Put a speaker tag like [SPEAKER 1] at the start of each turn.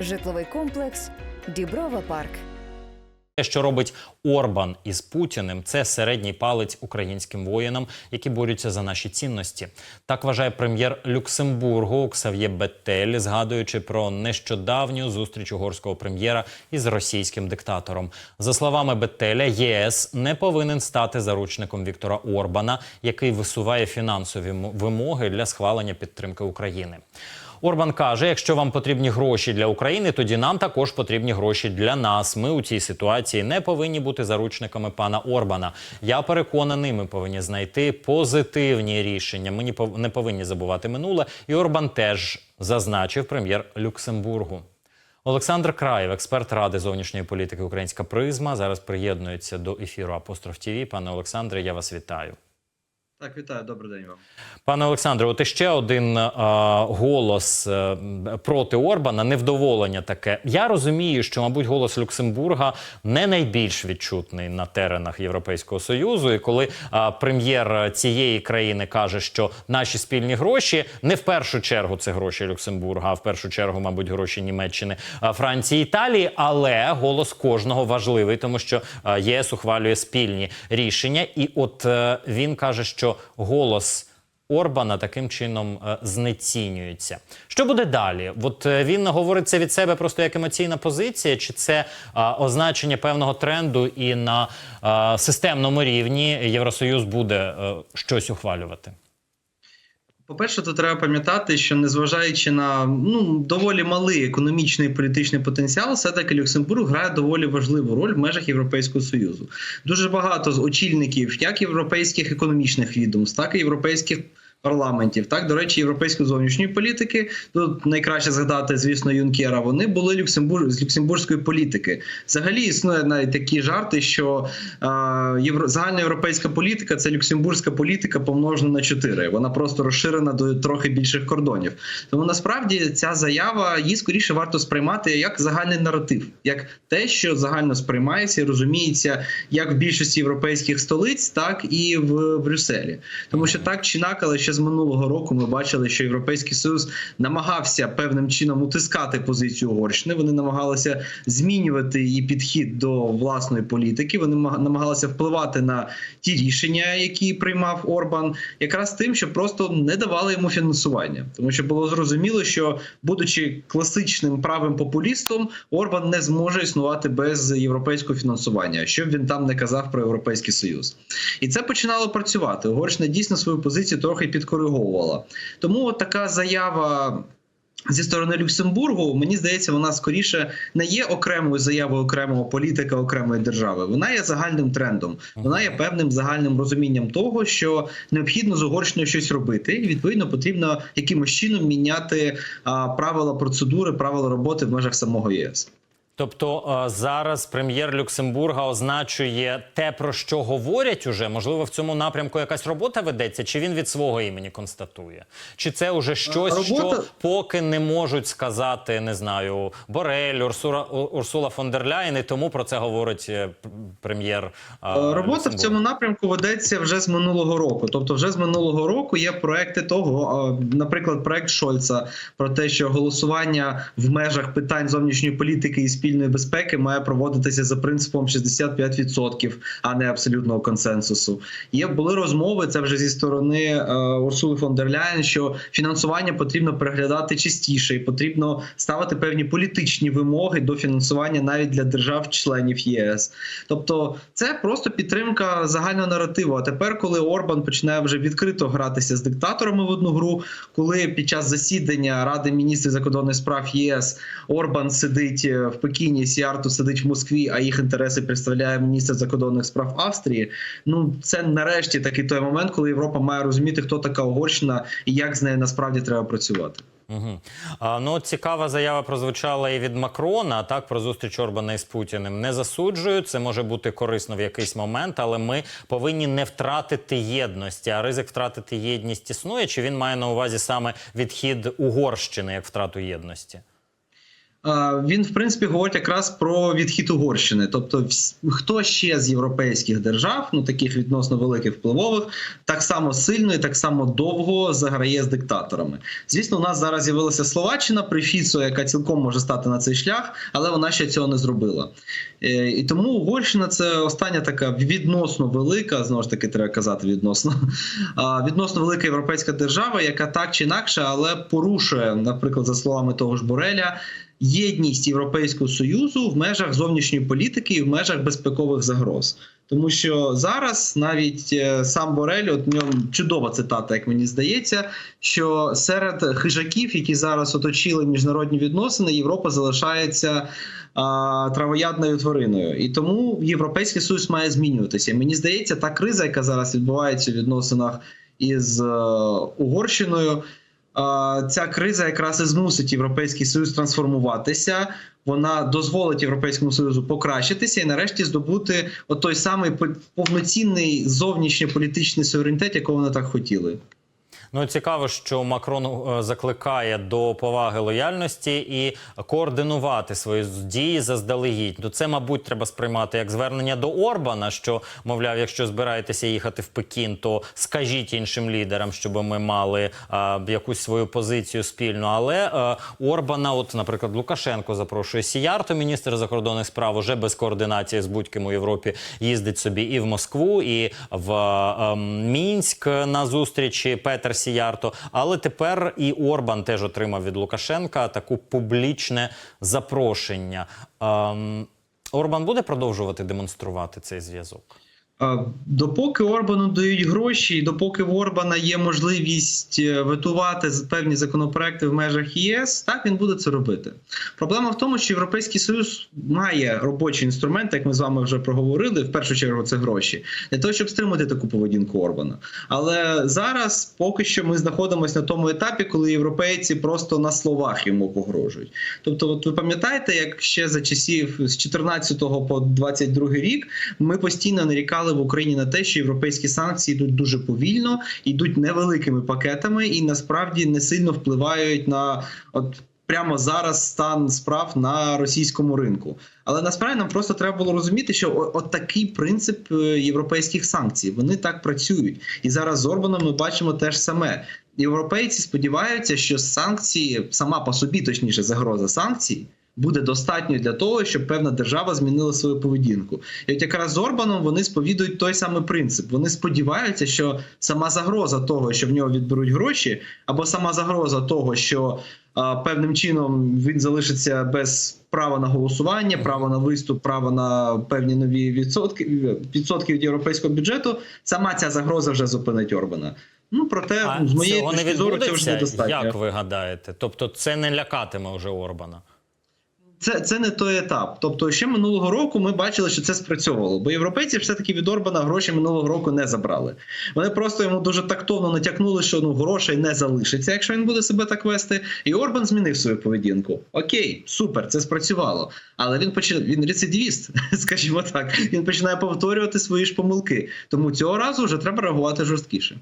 [SPEAKER 1] Житловий комплекс Діброва Парк.
[SPEAKER 2] Те, що робить Орбан із Путіним, це середній палець українським воїнам, які борються за наші цінності. Так вважає прем'єр Люксембургу Ксав'є Беттель, згадуючи про нещодавню зустріч угорського прем'єра із російським диктатором. За словами Беттеля, ЄС не повинен стати заручником Віктора Орбана, який висуває фінансові вимоги для схвалення підтримки України. Орбан каже: якщо вам потрібні гроші для України, тоді нам також потрібні гроші для нас. Ми у цій ситуації не повинні бути заручниками пана Орбана. Я переконаний, ми повинні знайти позитивні рішення. Ми не повинні забувати минуле. І Орбан теж зазначив прем'єр Люксембургу. Олександр Краєв, експерт ради зовнішньої політики Українська призма, зараз приєднується до ефіру Апостроф ТІВІ. Пане Олександре, я вас вітаю.
[SPEAKER 3] Так, вітаю, добрий день вам.
[SPEAKER 2] Пане Олександре, от іще один е, голос е, проти Орбана, невдоволення таке. Я розумію, що, мабуть, голос Люксембурга не найбільш відчутний на теренах Європейського союзу. І коли е, прем'єр цієї країни каже, що наші спільні гроші не в першу чергу це гроші Люксембурга, а в першу чергу, мабуть, гроші Німеччини, е, Франції, Італії, але голос кожного важливий, тому що е, ЄС ухвалює спільні рішення, і от е, він каже, що голос. Орбана таким чином е, знецінюється. Що буде далі? От е, він говорить це від себе просто як емоційна позиція, чи це е, означення певного тренду, і на системному рівні Євросоюз буде щось ухвалювати?
[SPEAKER 3] По-перше, то треба пам'ятати, що незважаючи на ну доволі малий економічний і політичний потенціал, все-таки Люксембург грає доволі важливу роль в межах Європейського союзу. Дуже багато з очільників, як європейських економічних відомств, так і європейських. Парламентів, так до речі, європейської зовнішньої політики. Тут найкраще згадати, звісно, Юнкера. Вони були Люксембур з люксембурзької політики. Взагалі існує навіть такі жарти, що євро загальноєвропейська політика це люксембурзька політика помножена на 4. Вона просто розширена до трохи більших кордонів. Тому насправді ця заява її скоріше варто сприймати як загальний наратив, як те, що загально сприймається і розуміється як в більшості європейських столиць, так і в Брюсселі. Тому що так чи інакше, але ще з минулого року ми бачили, що Європейський Союз намагався певним чином утискати позицію Угорщини. Вони намагалися змінювати її підхід до власної політики. Вони намагалися впливати на ті рішення, які приймав Орбан, якраз тим, що просто не давали йому фінансування, тому що було зрозуміло, що будучи класичним правим популістом, Орбан не зможе існувати без європейського фінансування, що б він там не казав про європейський союз, і це починало працювати. Угорщина дійсно свою позицію трохи підкориговувала. Тому от така заява. Зі сторони Люксембургу, мені здається, вона скоріше не є окремою заявою окремого політика окремої держави. Вона є загальним трендом. Вона є певним загальним розумінням того, що необхідно з Угорщиною щось робити, і відповідно потрібно якимось чином міняти а, правила процедури, правила роботи в межах самого ЄС.
[SPEAKER 2] Тобто е, зараз прем'єр Люксембурга означує те, про що говорять уже. Можливо, в цьому напрямку якась робота ведеться, чи він від свого імені констатує? Чи це уже щось,
[SPEAKER 3] робота-
[SPEAKER 2] що поки не можуть сказати, не знаю, Борель, Урсура, Урсула фон дер Ляєн, і тому про це говорить е, прем'єр. е,
[SPEAKER 3] Робота в цьому напрямку ведеться вже з минулого року. Тобто, вже з минулого року є проекти того, наприклад, проект Шольца про те, що голосування в межах питань зовнішньої політики і спільної безпеки має проводитися за принципом 65%, а не абсолютного консенсусу. Є були розмови. Це вже зі сторони е, Урсули фон дер Ляєн, що фінансування потрібно переглядати частіше, і потрібно ставити певні політичні вимоги до фінансування навіть для держав-членів ЄС. Тобто, це просто підтримка загального наративу. А тепер, коли Орбан починає вже відкрито гратися з диктаторами в одну гру, коли під час засідання Ради міністрів закордонних справ ЄС Орбан сидить е, в Пекіні, Сіарту сидить в Москві, а їх інтереси представляє міністр закордонних справ Австрії. Ну це нарешті такий той момент, коли Європа має розуміти, хто така Угорщина і як з нею насправді треба працювати.
[SPEAKER 2] Угу. А, ну, цікава заява прозвучала і від Макрона, так, про зустріч Орбана із Путіним. Не засуджую, це може бути корисно в якийсь момент, але ми повинні не втратити єдності. А ризик втратити єдність існує, чи він має на увазі саме відхід Угорщини як втрату єдності?
[SPEAKER 3] Він, в принципі, говорить якраз про відхід Угорщини. Тобто, хто ще з європейських держав, ну таких відносно великих впливових, так само сильно і так само довго заграє з диктаторами. Звісно, у нас зараз з'явилася Словаччина при Фіцо, яка цілком може стати на цей шлях, але вона ще цього не зробила. Е, І тому Угорщина це остання така відносно велика, знову ж таки, треба казати відносно, відносно велика європейська держава, яка так чи інакше, але порушує, наприклад, за словами того ж Бореля, єдність Європейського союзу в межах зовнішньої політики і в межах безпекових загроз. Тому що зараз навіть е, сам Борель, от в ньому чудова цитата, як мені здається, що серед хижаків, які зараз оточили міжнародні відносини, Європа залишається а, травоядною твариною. І тому Європейський Союз має змінюватися. Мені здається, та криза, яка зараз відбувається в відносинах із е, Угорщиною. Ця криза якраз і змусить Європейський Союз трансформуватися. Вона дозволить Європейському Союзу покращитися і нарешті здобути той самий по- повноцінний зовнішньополітичний суверенітет, якого вони так хотіли.
[SPEAKER 2] Ну цікаво, що Макрон е, закликає до поваги лояльності і координувати свої дії заздалегідь. Ну це, мабуть, треба сприймати як звернення до Орбана, що мовляв, якщо збираєтеся їхати в Пекін, то скажіть іншим лідерам, щоб ми мали е, якусь свою позицію спільну. Але е, Орбана, от, наприклад, Лукашенко запрошує Сіярто, міністр закордонних справ, уже без координації з будь-ким у Європі їздить собі і в Москву, і в е, Мінськ на зустрічі Петер Сіярто. Але тепер і Орбан теж отримав від Лукашенка таку публічне запрошення. Ем, Орбан буде продовжувати демонструвати цей зв'язок.
[SPEAKER 3] Допоки Орбану дають гроші, і допоки в Орбана є можливість е, ветувати певні законопроекти в межах ЄС, так він буде це робити. Проблема в тому, що Європейський Союз має робочі інструменти, як ми з вами вже проговорили. В першу чергу це гроші для того, щоб стримати таку поведінку Орбана. Але зараз поки що ми знаходимося на тому етапі, коли європейці просто на словах йому погрожують. Тобто, от ви пам'ятаєте, як ще за часів з 14 по 22 рік ми постійно нарікали в Україні на те, що європейські санкції йдуть дуже повільно, йдуть невеликими пакетами і насправді не сильно впливають на от. Прямо зараз стан справ на російському ринку, але насправді нам просто треба було розуміти, що от такий принцип е, європейських санкцій вони так працюють, і зараз з Орбаном ми бачимо те ж саме. Європейці сподіваються, що санкції сама по собі, точніше, загроза санкцій, буде достатньо для того, щоб певна держава змінила свою поведінку. І от якраз з Орбаном вони сповідують той самий принцип. Вони сподіваються, що сама загроза того, що в нього відберуть гроші, або сама загроза того, що а, певним чином він залишиться без права на голосування, права на виступ, права на певні нові відсотки відсотки від європейського бюджету. Сама ця загроза вже зупинить Орбана. Ну проте
[SPEAKER 2] А
[SPEAKER 3] з моєї точки зору це вже недостатньо.
[SPEAKER 2] як ви гадаєте? Тобто це не лякатиме вже Орбана.
[SPEAKER 3] Це, це не той етап. Тобто, ще минулого року ми бачили, що це спрацьовувало, бо європейці все таки від Орбана гроші минулого року не забрали. Вони просто йому дуже тактовно натякнули, що ну грошей не залишиться, якщо він буде себе так вести. І Орбан змінив свою поведінку. Окей, супер, це спрацювало. Але він починає він рецидивіст, скажімо так. Він починає повторювати свої ж помилки. Тому цього разу вже треба реагувати жорсткіше.